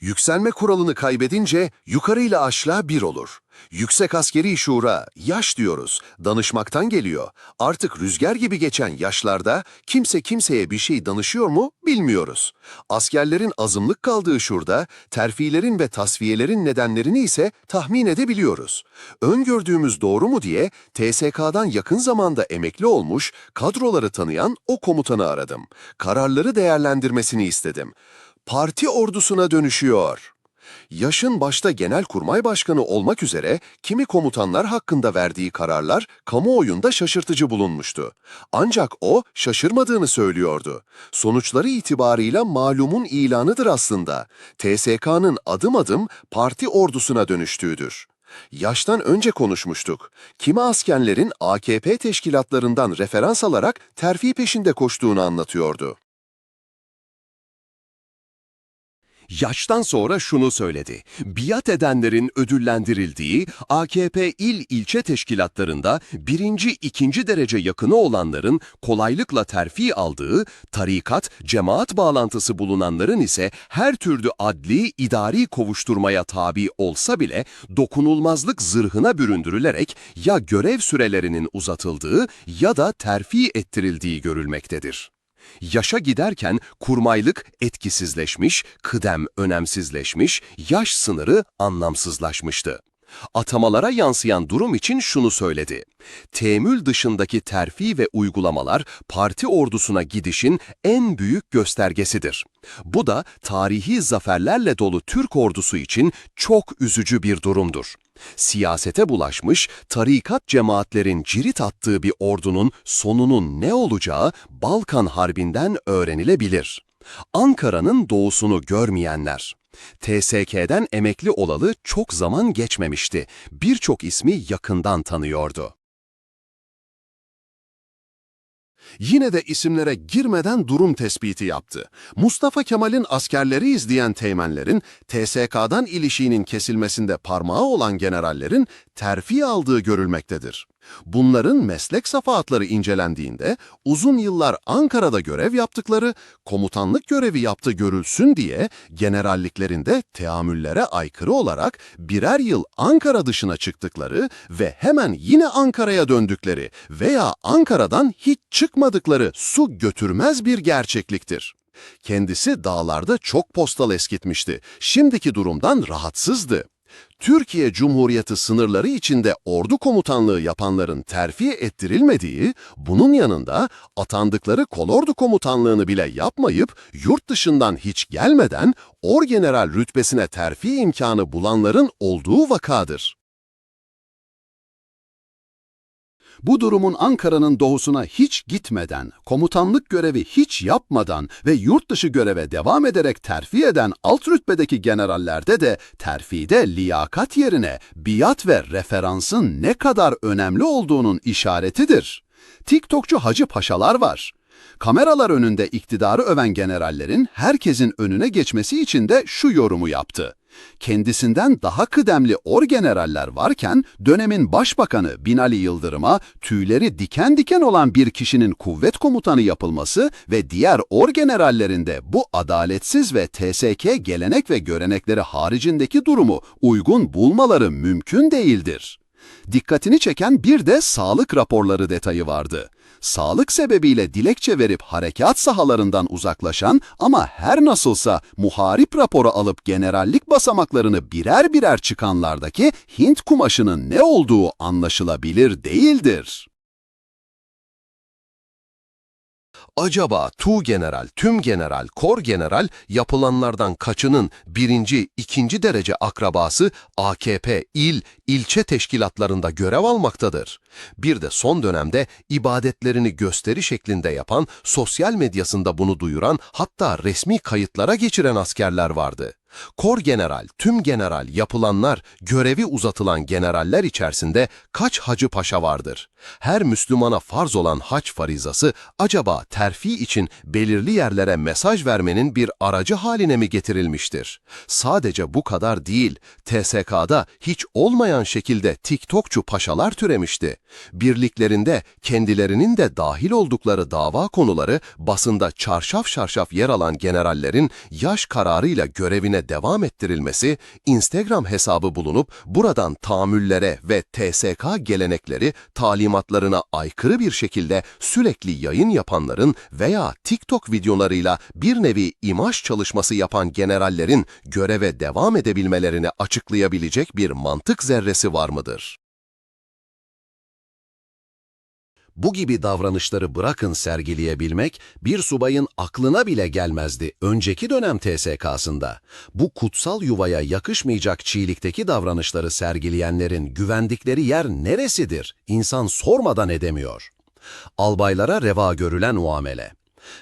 Yükselme kuralını kaybedince yukarı ile aşağı bir olur. Yüksek askeri şura, yaş diyoruz, danışmaktan geliyor. Artık rüzgar gibi geçen yaşlarda kimse kimseye bir şey danışıyor mu bilmiyoruz. Askerlerin azınlık kaldığı şurada, terfilerin ve tasfiyelerin nedenlerini ise tahmin edebiliyoruz. Öngördüğümüz doğru mu diye TSK'dan yakın zamanda emekli olmuş, kadroları tanıyan o komutanı aradım. Kararları değerlendirmesini istedim. Parti ordusuna dönüşüyor. Yaşın başta Genelkurmay Başkanı olmak üzere kimi komutanlar hakkında verdiği kararlar kamuoyunda şaşırtıcı bulunmuştu. Ancak o şaşırmadığını söylüyordu. Sonuçları itibarıyla malumun ilanıdır aslında. TSK'nın adım adım parti ordusuna dönüştüğüdür. Yaştan önce konuşmuştuk. Kimi askerlerin AKP teşkilatlarından referans alarak terfi peşinde koştuğunu anlatıyordu. Yaştan sonra şunu söyledi. Biat edenlerin ödüllendirildiği AKP il ilçe teşkilatlarında birinci, ikinci derece yakını olanların kolaylıkla terfi aldığı, tarikat, cemaat bağlantısı bulunanların ise her türlü adli, idari kovuşturmaya tabi olsa bile dokunulmazlık zırhına büründürülerek ya görev sürelerinin uzatıldığı ya da terfi ettirildiği görülmektedir. Yaşa giderken kurmaylık etkisizleşmiş, kıdem önemsizleşmiş, yaş sınırı anlamsızlaşmıştı. Atamalara yansıyan durum için şunu söyledi. Teamül dışındaki terfi ve uygulamalar parti ordusuna gidişin en büyük göstergesidir. Bu da tarihi zaferlerle dolu Türk ordusu için çok üzücü bir durumdur. Siyasete bulaşmış, tarikat cemaatlerin cirit attığı bir ordunun sonunun ne olacağı Balkan Harbi'nden öğrenilebilir. Ankara'nın doğusunu görmeyenler. TSK'den emekli olalı çok zaman geçmemişti. Birçok ismi yakından tanıyordu. Yine de isimlere girmeden durum tespiti yaptı. Mustafa Kemal'in askerleri izleyen teğmenlerin, TSK'dan ilişiğinin kesilmesinde parmağı olan generallerin terfi aldığı görülmektedir. Bunların meslek safahatları incelendiğinde uzun yıllar Ankara'da görev yaptıkları, komutanlık görevi yaptı görülsün diye generalliklerinde teamüllere aykırı olarak birer yıl Ankara dışına çıktıkları ve hemen yine Ankara'ya döndükleri veya Ankara'dan hiç çıkmadıkları su götürmez bir gerçekliktir. Kendisi dağlarda çok postal eskitmişti. Şimdiki durumdan rahatsızdı. Türkiye Cumhuriyeti sınırları içinde ordu komutanlığı yapanların terfi ettirilmediği, bunun yanında atandıkları kolordu komutanlığını bile yapmayıp yurt dışından hiç gelmeden orgeneral rütbesine terfi imkanı bulanların olduğu vakadır. Bu durumun Ankara'nın doğusuna hiç gitmeden, komutanlık görevi hiç yapmadan ve yurt dışı göreve devam ederek terfi eden alt rütbedeki generallerde de terfide liyakat yerine biat ve referansın ne kadar önemli olduğunun işaretidir. TikTokçu Hacı Paşalar var. Kameralar önünde iktidarı öven generallerin herkesin önüne geçmesi için de şu yorumu yaptı. Kendisinden daha kıdemli orgeneraller varken dönemin başbakanı Binali Yıldırım'a tüyleri diken diken olan bir kişinin kuvvet komutanı yapılması ve diğer orgenerallerin de bu adaletsiz ve TSK gelenek ve görenekleri haricindeki durumu uygun bulmaları mümkün değildir. Dikkatini çeken bir de sağlık raporları detayı vardı. Sağlık sebebiyle dilekçe verip harekat sahalarından uzaklaşan ama her nasılsa muharip raporu alıp generallik basamaklarını birer birer çıkanlardaki Hint kumaşının ne olduğu anlaşılabilir değildir. Acaba Tu General, Tüm General, Kor General yapılanlardan kaçının birinci, ikinci derece akrabası AKP il, ilçe teşkilatlarında görev almaktadır? Bir de son dönemde ibadetlerini gösteri şeklinde yapan, sosyal medyasında bunu duyuran, hatta resmi kayıtlara geçiren askerler vardı. Kor general, tüm general yapılanlar, görevi uzatılan generaller içerisinde kaç hacı paşa vardır? Her Müslümana farz olan hac farizası acaba terfi için belirli yerlere mesaj vermenin bir aracı haline mi getirilmiştir? Sadece bu kadar değil, TSK'da hiç olmayan şekilde TikTokçu paşalar türemişti. Birliklerinde kendilerinin de dahil oldukları dava konuları basında çarşaf çarşaf yer alan generallerin yaş kararıyla görevine görevine devam ettirilmesi, Instagram hesabı bulunup buradan tahammüllere ve TSK gelenekleri, talimatlarına aykırı bir şekilde sürekli yayın yapanların veya TikTok videolarıyla bir nevi imaj çalışması yapan generallerin göreve devam edebilmelerini açıklayabilecek bir mantık zerresi var mıdır? Bu gibi davranışları bırakın sergileyebilmek bir subayın aklına bile gelmezdi önceki dönem TSK'sında. Bu kutsal yuvaya yakışmayacak çiğlikteki davranışları sergileyenlerin güvendikleri yer neresidir? İnsan sormadan edemiyor. Albaylara reva görülen muamele.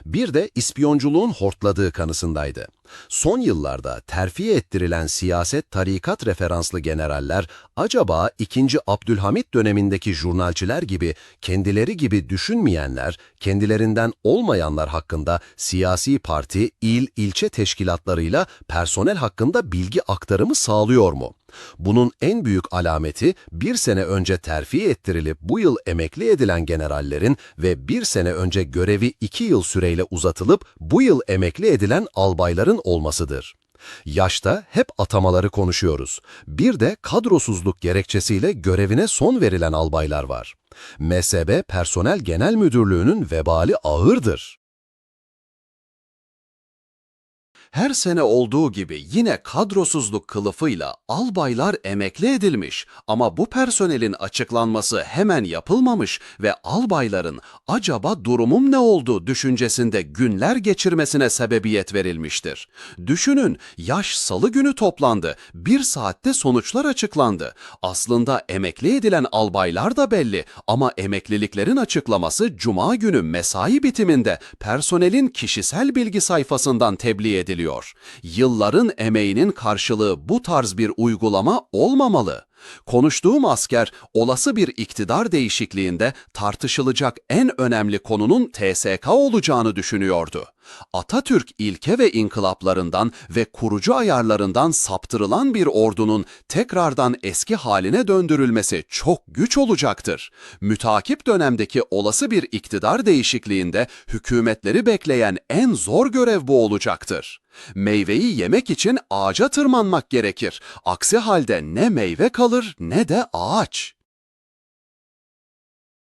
Bir de ispiyonculuğun hortladığı kanısındaydı. Son yıllarda terfi ettirilen siyaset tarikat referanslı generaller acaba 2. Abdülhamit dönemindeki jurnalciler gibi kendileri gibi düşünmeyenler, kendilerinden olmayanlar hakkında siyasi parti, il, ilçe teşkilatlarıyla personel hakkında bilgi aktarımı sağlıyor mu? Bunun en büyük alameti bir sene önce terfi ettirilip bu yıl emekli edilen generallerin ve bir sene önce görevi iki yıl süreyle uzatılıp bu yıl emekli edilen albayların olmasıdır. Yaşta hep atamaları konuşuyoruz. Bir de kadrosuzluk gerekçesiyle görevine son verilen albaylar var. MSB Personel Genel Müdürlüğü'nün vebali ağırdır. Her sene olduğu gibi yine kadrosuzluk kılıfıyla albaylar emekli edilmiş ama bu personelin açıklanması hemen yapılmamış ve albayların acaba durumum ne oldu düşüncesinde günler geçirmesine sebebiyet verilmiştir. Düşünün yaş salı günü toplandı, bir saatte sonuçlar açıklandı. Aslında emekli edilen albaylar da belli ama emekliliklerin açıklaması cuma günü mesai bitiminde personelin kişisel bilgi sayfasından tebliğ ediliyor. Yılların emeğinin karşılığı bu tarz bir uygulama olmamalı. Konuştuğum asker olası bir iktidar değişikliğinde tartışılacak en önemli konunun TSK olacağını düşünüyordu. Atatürk ilke ve inkılaplarından ve kurucu ayarlarından saptırılan bir ordunun tekrardan eski haline döndürülmesi çok güç olacaktır. Mütakip dönemdeki olası bir iktidar değişikliğinde hükümetleri bekleyen en zor görev bu olacaktır. Meyveyi yemek için ağaca tırmanmak gerekir. Aksi halde ne meyve kalır ne de ağaç.